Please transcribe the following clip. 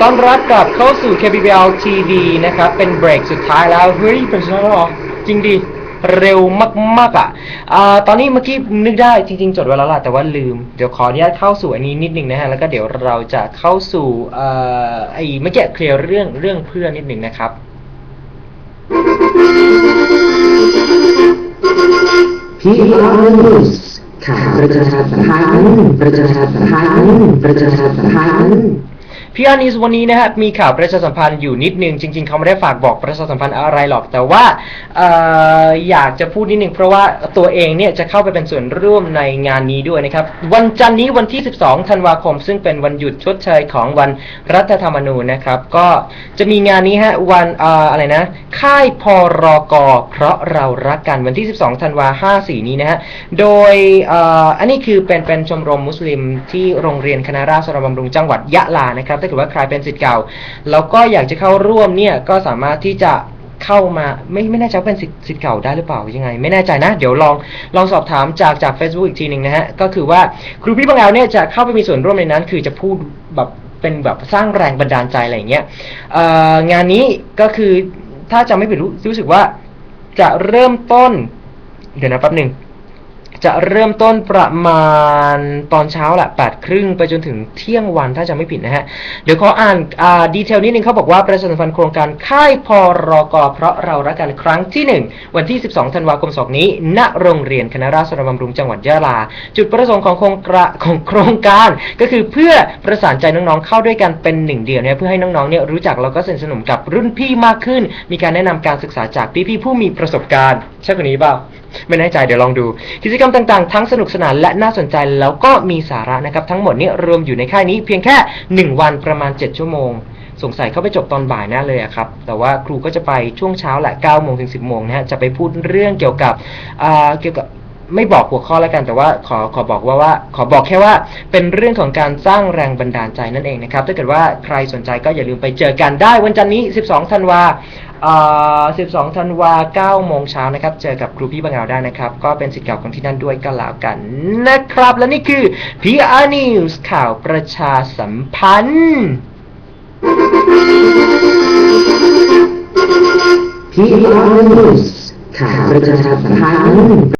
ต้อนรับกลับเข้าสู่ KBL TV นะครับ เป็นเบรกสุดท้ายแล้ว เฮ้ย เป็นสุดท้ายแล้วเหรอจริงดิ เร็วมากๆอะอ่าตอนนี้เมื่อกี้นึกได้จริง ๆ จดไว้แล้วล่ะแต่ว่าลืม เดี๋ยวขออนุญาตเข้าสู่อันนี้นิดนึงนะฮะ แล้วก็เดี๋ยวเราจะเข้าสู่เอ่อไอ้เมื่อกี้เคลียร์เรื่องเรื่องเพื่อนนิดนึงนะครับ PRNews ข่าวประชาสัมพันธ์ประชาสัมพันธ์ประชาสัมพันธ์ พี่อานิสวันนี้นะครับมีข่าวประชาสัมพันธ์อยู่นิดนึงจริง ๆเขาไม่ได้ฝากบอกประชาสัมพันธ์อะไรหรอก แต่ว่าอออยากจะพูดนิดนึงเพราะว่าตัวเองเนี่ยจะเข้าไปเป็นส่วนร่วมในงานนี้ด้วยนะครับ วันจันนี้วันที่ 12 ธันวาคม ซึ่งเป็นวันหยุดชดเชยของวันรัฐธรรมนูญนะครับ ก็จะมีงานนี้ฮะวันออะไรนะ ค่ายพรกเพราะเรารักกันวันที่ 12 ธันวา54 นี้นะฮะโดยอ่ออันนี้คือเป็นเป็นชมรมมุสลิมที่โรงเรียนคณะราษฎรบำรุงจังหวัดยะลานะครับถ้าเกิดว่าใครเป็นศิษย์เก่า แล้วก็อยากจะเข้าร่วมเนี่ยก็สามารถที่จะเข้ามาไม่ไม่แน่ใจว่าเป็นศิษย์ศิษย์เก่าได้หรือเปล่ายังไง ไม่แน่ใจนะ เดี๋ยวลองลองสอบถามจากจาก Facebook อีกทีหนึ่งนะฮะ ก็คือว่าครูพี่บางแอลเนี่ยจะเข้าไปมีส่วนร่วมในนั้น คือจะพูดแบบเป็นแบบสร้างแรงบันดาลใจอะไรอย่างเงี้ยงานนี้ก็คือถ้าจำไม่ผิดรู้รู้สึกว่าจะเริ่มต้น เดี๋ยวนะแป๊บหนึ่ง จะเริ่มต้นประมาณตอนเช้าแหละแปดครึ่งไปจนถึงเที่ยงวันถ้าจะไม่ผิดนะฮะ เดี๋ยวขออ่านาดีเทลนิดนึงเขาบอกว่าประชาสัมพันธ์โครงการค่ายพรกเพราะเรารักกันครั้งที่ 1 วันที่ 12 ธันวาคมศกนี้ ณ โรงเรียนคณะราษฎรบำรุงจังหวัดยะลา จุดประสงค์ของโครงกระของโครงการ ก็คือเพื่อประสานใจน้องๆเข้าด้วยกันเป็นหนึ่งเดียวเนี่ยเพื่อให้น้องๆเนี่ยรู้จักแล้วก็สนิทสนมกับรุ่นพี่มากขึ้น มีการแนะนำการศึกษาจากพี่ๆผู้มีประสบการณ์ใช่คนนี้เปล่าไม่แน่ใจเดี๋ยวลองดู กิจกรรมต่างๆ ทั้งสนุกสนานและน่าสนใจแล้วก็มีสาระนะครับ ทั้งหมดนี้รวมอยู่ในค่ายนี้เพียงแค่ 1 วันประมาณ 7 ชั่วโมง สงสัยเข้าไปจบตอนบ่ายแน่เลยอะครับ แต่ว่าครูก็จะไปช่วงเช้าแหละ9โมงถึง 10โมงนะฮะจะไปพูดเรื่องเกี่ยวกับเกี่ยวกับไม่บอกหัวข้อแล้วกันแต่ว่าขอขอบอกว่าว่า ขอบอกแค่ว่าเป็นเรื่องของการสร้างแรงบันดาลใจนั่นเองนะครับถ้าเกิดว่าใครสนใจก็อย่าลืมไปเจอกันได้วันจันทร์นี้ 12 ธันวา 12 ธันวา 9 โมงเช้านะครับ เจอกับครูพี่บางเอาได้นะครับ ก็เป็นสิทธิ์เก่าของที่นั่นด้วยก็แล้วกันนะครับ และนี่คือ PR News ข่าวประชาสัมพันธ์ PRNews ข่าวประชาสัมพันธ์